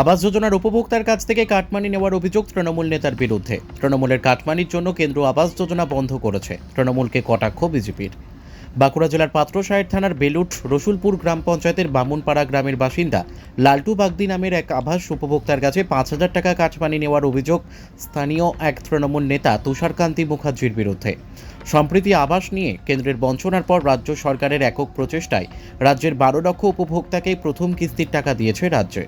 আবাস যোজনার উপভোক্তার কাছ থেকে কাটমানি নেওয়ার অভিযোগ তৃণমূল নেতার বিরুদ্ধে। তৃণমূলের কাটমানির জন্য কেন্দ্র আবাস যোজনা বন্ধ করেছে। তৃণমূলকে কটাক্ষ বিজেপির। বাঁকুড়া জেলার পাত্রসাহের থানার বেলুট, রসুলপুর গ্রাম পঞ্চায়েতের বামুনপাড়া গ্রামের বাসিন্দা লালটু বাগদি নামের এক আভাস উপভোক্তার কাছে পাঁচ হাজার টাকা কাটমানি নেওয়ার অভিযোগ স্থানীয় এক তৃণমূল নেতা তুষারকান্তি মুখার্জির বিরুদ্ধে। সম্প্রতি আবাস নিয়ে কেন্দ্রের বঞ্চনার পর রাজ্য সরকারের একক প্রচেষ্টায় রাজ্যের বারো লক্ষ উপভোক্তাকে প্রথম কিস্তির টাকা দিয়েছে রাজ্যে।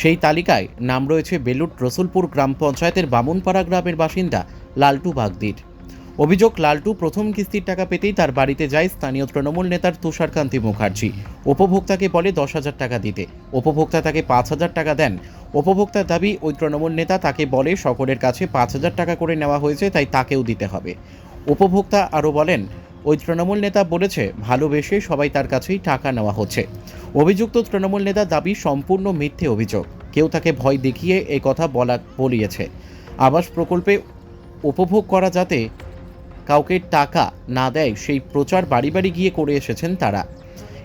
সেই তালিকায় নাম রয়েছে বেলুট, রসুলপুর গ্রাম পঞ্চায়েতের বামুনপাড়া গ্রামের বাসিন্দা লালটু বাগদির। অভিযোগ, লালটু প্রথম কিস্তির টাকা পেতেই তার বাড়িতে যায় স্থানীয় তৃণমূল নেতার তুষারকান্তি মুখার্জি। উপভোক্তাকে বলে দশ হাজার টাকা দিতে। উপভোক্তা তাকে পাঁচ হাজার টাকা দেন। উপভোক্তার দাবি, ওই তৃণমূল নেতা তাকে বলে সকলের কাছে পাঁচ হাজার টাকা করে নেওয়া হয়েছে, তাই তাকেও দিতে হবে। উপভোক্তা আরও বলেন, ওই তৃণমূল নেতা বলেছে, ভালোবেসে সবাই তার কাছেই টাকা নেওয়া হচ্ছে। অভিযুক্ত তৃণমূল নেতা দাবি, সম্পূর্ণ মিথ্যে অভিযোগ। কেউ তাকে ভয় দেখিয়ে এই কথা বলা, বলিয়েছে। আবাস প্রকল্পে উপভোগ করা যাতে কাউকে টাকা না দেয় সেই প্রচার বাড়ি বাড়ি গিয়ে করে এসেছেন তারা।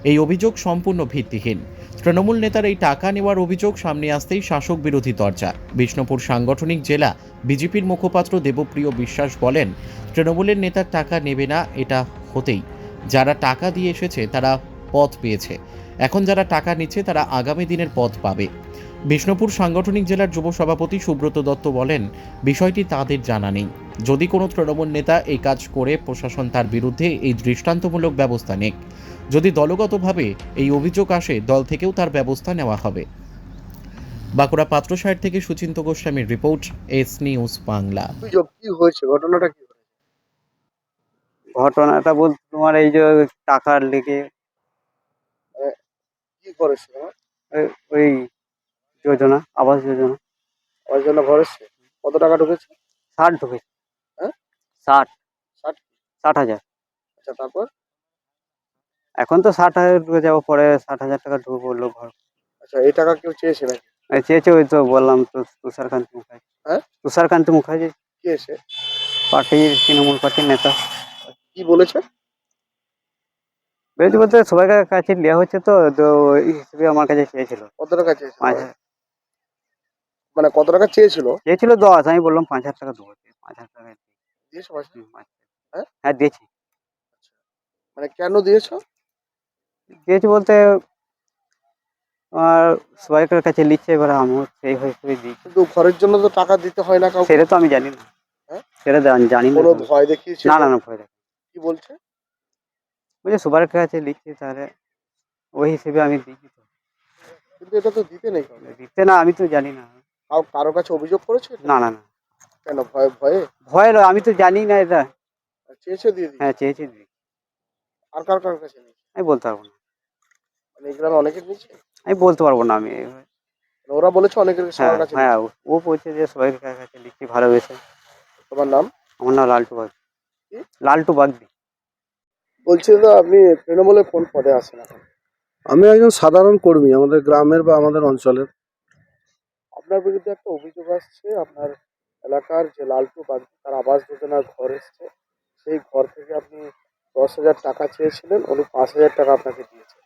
এই অভিযোগ সম্পূর্ণ ভিত্তিহীন। তৃণমূল নেতার এই টাকা নেওয়ার অভিযোগ সামনে আসতেই শাসক বিরোধী চর্চা বিষ্ণুপুর সাংগঠনিক জেলা বিজেপির মুখপাত্র দেবপ্রিয় বিশ্বাস বলেন, তৃণমূলের নেতার টাকা নেবে না, এটা হতেই। যারা টাকা দিয়ে এসেছে, তারা পথ পেয়েছে। এখন যারা টাকা নিচ্ছে তারা আগামী দিনের পথ পাবে। বিষ্ণুপুর সাংগঠনিক জেলার যুব সভাপতি সুব্রত দত্ত বলেন বিষয়টি তাদের জানা নেই। যদি কোনো তৃণমূল নেতা এই কাজ করে প্রশাসন তার বিরুদ্ধে এই দৃষ্টান্তমূলক ব্যবস্থা নেক। যদি দলগতভাবে এই অভিযোগ আসে দল থেকেও তার ব্যবস্থা নেওয়া হবে। বাঁকুড়া পাত্রসাহের থেকে সুচিন্ত গোস্বামীর রিপোর্ট এস নিউজ বাংলা। কি হয়েছে? ঘটনাটা কি ঘটনাটা বলতে তোমার এই যে টাকার লেগে কি করেছে তোমার? ওই- যোজনা আবাস যোজনা। আমার জন্য ঘর এসছে কত টাকা ঢুকেছে? ষাট ঢুকেছে। হ্যাঁ? ষাট। ষাট? ষাট হাজার। আচ্ছা তারপর? এখন তো ষাট হাজার ঢুকে যাব পরে ষাট হাজার টাকা ঢুকে পড়ল ঘর। আচ্ছা এই টাকা কেউ চেয়েছে নাকি? চেয়েছে ওই তো বললাম তো তুষারকান্তি মুখার্জি। হ্যাঁ? তুষারকান্তি মুখার্জি। কে এসে পার্টির তৃণমূল পার্টির নেতা। কি বলেছে? বেশি বলতে সবাই কাছে নেওয়া হচ্ছে তো তো ওই হিসেবে আমার কাছে চেয়েছিল। কত টাকা চেয়েছিল পাঁচ হাজার। মানে কত টাকা চেয়েছিল? চেয়েছিল দশ আমি বললাম পাঁচ হাজার টাকা দেবো। পাঁচ হাজার টাকা দিয়েছ? পাঁচ হ্যাঁ? হ্যাঁ দিয়েছি। মানে কেন দিয়েছ? দিয়েছি বলতে আর সবাইকার কাছে নিচ্ছে এবার আমিও সেই হিসেবে দিই কিন্তু ঘরের জন্য তো টাকা দিতে হয় না কাউকে। সেটা তো আমি জানি না। হ্যাঁ? সেটা জানি- জানি না। কোনো ভয় দেখিয়েছে না না না ভয় দেখ কি বলছে? বলছে সবার কাছে লিখছি তাহলে ওই হিসেবে আমি তো কিন্তু এটা তো দিতে নেই। দিতে না আমি তো জানি না। আর কারও কাছে অভিযোগ করেছে না না না। কেন ভয় ভয়ে? ভয় নয়, আমি তো জানি না এটা। চেয়েছে দিয়ে দিই হ্যাঁ চেয়েছি দিই আর কার কার কাছে নেই আমি বলতে পারব না। মানে এই গ্রামে অনেকের নিচ্ছে আমি বলতে পারব না আমি। মানে ওরা বলেছে অনেকের হ্যাঁ সবার কাছে হ্যাঁ ও- বলছে যে সবাই কাছে লিখছি ভালোবেসে। তোমার নাম? আমার নাম লালটু বাগদি? লালটু বাগদি। বলছি তো আপনি তৃণমূলে কোন পদে আছেন এখন? আমি একজন সাধারণ কর্মী আমাদের গ্রামের বা আমাদের অঞ্চলের। আপনার বিরুদ্ধে একটা অভিযোগ আসছে আপনার এলাকার যে লালটু বাগদি তার আবাস যোজনার ঘর এসছে। সেই ঘর থেকে আপনি দশ হাজার টাকা চেয়েছিলেন উনি পাঁচ হাজার টাকা আপনাকে দিয়েছে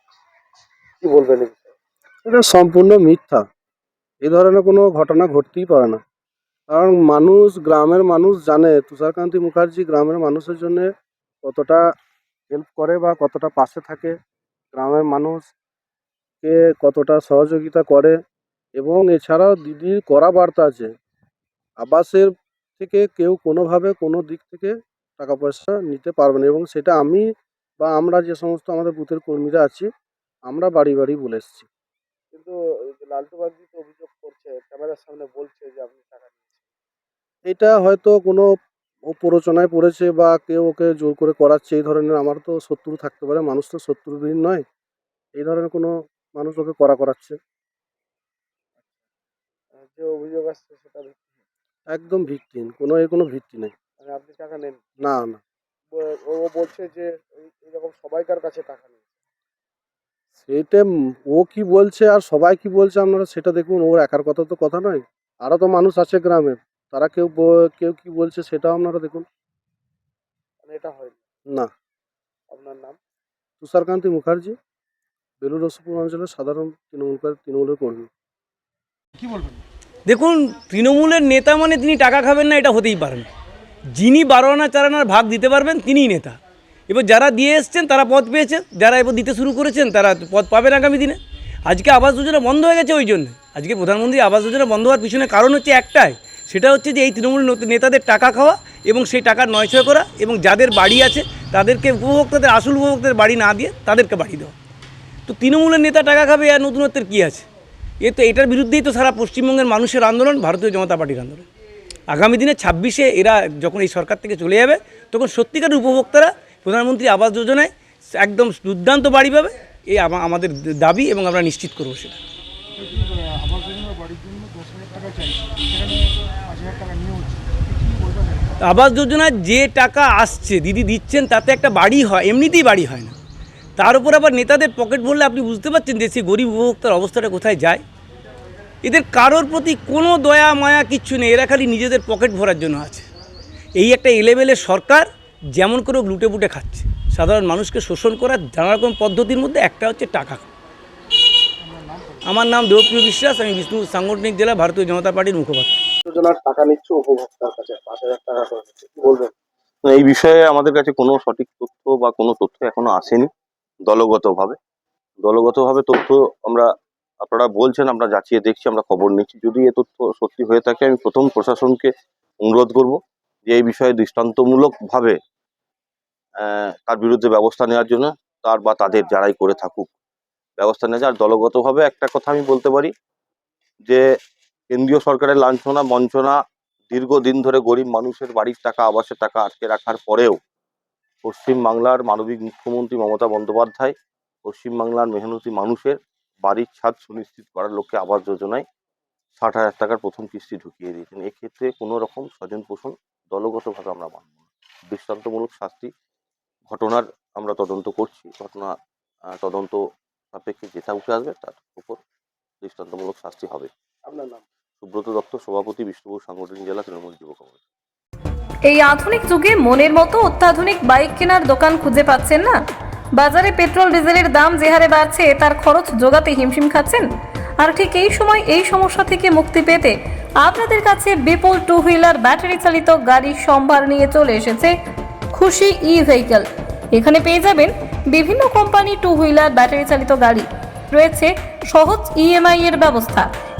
কি বলবেন এটা সম্পূর্ণ মিথ্যা। এ ধরনের কোনো ঘটনা ঘটতেই পারে না। কারণ মানুষ গ্রামের মানুষ জানে তুষারকান্তি মুখার্জি গ্রামের মানুষের জন্য কতটা হেল্প করে বা কতটা পাশে থাকে গ্রামের মানুষকে কতটা সহযোগিতা করে এবং এছাড়াও দিদির করা বার্তা আছে আবাসের থেকে কেউ কোনোভাবে কোনো দিক থেকে টাকা পয়সা নিতে পারবে না এবং সেটা আমি বা আমরা যে সমস্ত আমাদের বুথের কর্মীরা আছি আমরা বাড়ি বাড়ি বলে এসেছি। কিন্তু এই যে লালটু তো অভিযোগ করছে ক্যামেরার সামনে বলছে যে আপনি টাকা এটা হয়তো কোনো ও প্ররোচনায় পড়েছে বা কেউ ওকে জোর করে করাচ্ছে এই ধরনের আমার তো শত্রু থাকতে পারে মানুষ তো শত্রুহীন নয়। এই ধরনের কোনো মানুষ ওকে করা করাচ্ছে। যে অভিযোগ আসছে সেটা একদম ভিত্তিহীন কোনো এর কোনো ভিত্তি নেই। মানে আপনি টাকা নেন না না। ও- ও বলছে যে এই- এইরকম সবাইকার কাছে টাকা নেই সেইটা উম ও কি বলছে আর সবাই কি বলছে আপনারা সেটা দেখুন ওর একার কথা তো কথা নয়। আরও তো মানুষ আছে গ্রামের। তারা কেউ কেউ কি বলছে সেটাও আপনারা দেখুন। মানে এটা হয় না? আপনার নাম? তুষারকান্তি মুখার্জি বেলুর রসপুর অঞ্চলের সাধারণ তৃণমূল তৃণমূলের কর্মী। কি বলবেন? দেখুন তৃণমূলের নেতা মানে তিনি টাকা খাবেন না এটা হতেই পারেন যিনি বারো আনা চার আনার ভাগ দিতে পারবেন তিনিই নেতা। এবার যারা দিয়ে এসছেন তারা পদ পেয়েছেন যারা এবার দিতে শুরু করেছেন তারা পদ পাবেন আগামী দিনে। আজকে আবাস যোজনা বন্ধ হয়ে গেছে ওই জন্য। আজকে প্রধানমন্ত্রী আবাস যোজনা বন্ধ হওয়ার পিছনে কারণ হচ্ছে একটাই সেটা হচ্ছে যে এই তৃণমূল নেতাদের টাকা খাওয়া এবং সেই টাকার নয়ছয় করা এবং যাদের বাড়ি আছে তাদেরকে উপভোক্তাদের, আসল উপভোক্তাদের বাড়ি না দিয়ে তাদেরকে বাড়ি দেওয়া। তো তৃণমূলের নেতা টাকা খাবে আর নতুনত্বের কী আছে? এ তো এটার বিরুদ্ধেই তো সারা পশ্চিমবঙ্গের মানুষের আন্দোলন, ভারতীয় জনতা পার্টির আন্দোলন। আগামী দিনে ছাব্বিশে এরা যখন এই সরকার থেকে চলে যাবে, তখন সত্যিকারের উপভোক্তারা প্রধানমন্ত্রী আবাস যোজনায় একদম দুর্দান্ত বাড়ি পাবে। এই আমা- আমাদের দাবি এবং আমরা নিশ্চিত করব সেটা আবাস যোজনা বাড়ির জন্য দশ হাজার টাকা চাইছে সেখানে পাঁচ হাজার টাকা নিয়ে হচ্ছে কি বলবেন আবাস যোজনার যে টাকা আসছে, দিদি দিচ্ছেন, তাতে একটা বাড়ি হয়, এমনিতেই বাড়ি হয় না। তার উপর আবার নেতাদের পকেট ভরলে আপনি বুঝতে পারছেন যে সেই গরিব উপভোক্তার অবস্থাটা কোথায় যায়? এদের কারোর প্রতি কোনো দয়া, মায়া কিচ্ছু নেই, এরা খালি নিজেদের পকেট ভরার জন্য আছে। এই একটা এলেবেলে সরকার যেমন করে লুটে পুটে খাচ্ছে। সাধারণ মানুষকে শোষণ করার নানা রকম পদ্ধতির মধ্যে একটা হচ্ছে টাকা। আমার নাম দেবপ্রিয় বিশ্বাস, আমি বিষ্ণুপুর সাংগঠনিক জেলা, ভারতীয় জনতা পার্টির মুখপাত্র। যোজনার টাকা নিচ্ছে উপভোক্তার কাছে, পাঁচ হাজার টাকা করে বলবেন? এই বিষয়ে আমাদের কাছে কোনো সঠিক তথ্য বা কোনো তথ্য এখনও আসেনি, দলগতভাবে। দলগতভাবে তথ্য আমরা, আপনারা বলছেন, আমরা যাচিয়ে দেখছি, আমরা খবর নিচ্ছি। যদি এ তথ্য সত্যি হয়ে থাকে, আমি প্রথম প্রশাসনকে অনুরোধ করব যে এই বিষয়ে দৃষ্টান্তমূলকভাবে তার বিরুদ্ধে ব্যবস্থা নেওয়ার জন্য তার বা তাদের যারাই করে থাকুক, ব্যবস্থা নেওয়া যায়। আর দলগতভাবে একটা কথা আমি বলতে পারি যে কেন্দ্রীয় সরকারের লাঞ্ছনা, বঞ্চনা, দীর্ঘদিন ধরে গরিব মানুষের বাড়ির টাকা, আবাসের টাকা আটকে রাখার পরেও পশ্চিম বাংলার মানবিক মুখ্যমন্ত্রী মমতা বন্দ্যোপাধ্যায় পশ্চিম বাংলার মেহনতি মানুষের বাড়ির ছাদ সুনিশ্চিত করার লক্ষ্যে আবাস যোজনায় ষাট হাজার টাকার প্রথম কিস্তি ঢুকিয়ে দিয়েছেন। এক্ষেত্রে কোনো রকম স্বজন পোষণ দলগতভাবে আমরা মানব না। দৃষ্টান্তমূলক শাস্তি ঘটনার আমরা তদন্ত করছি। ঘটনা তদন্ত সাপেক্ষে যেটা উঠে আসবে তার উপর দৃষ্টান্তমূলক শাস্তি হবে। আপনার নাম? সুব্রত দত্ত, সভাপতি বিষ্ণুপুর সাংগঠনিক জেলা তৃণমূল যুব কংগ্রেস। এই আধুনিক যুগে মনের মতো অত্যাধুনিক বাইক কেনার দোকান খুঁজে পাচ্ছেন না? বাজারে পেট্রোল, ডিজেলের দাম যে হারে বাড়ছে, তার খরচ যোগাতে হিমশিম খাচ্ছেন? আর ঠিক এই সময় এই সমস্যা থেকে মুক্তি পেতে আপনাদের কাছে বিপুল টু হুইলার ব্যাটারি চালিত গাড়ির সম্ভার নিয়ে চলে এসেছে খুশি ই ভেহিকল এখানে পেয়ে যাবেন বিভিন্ন কোম্পানি টু হুইলার ব্যাটারি চালিত গাড়ি। রয়েছে সহজ ইএমআই এর ব্যবস্থা।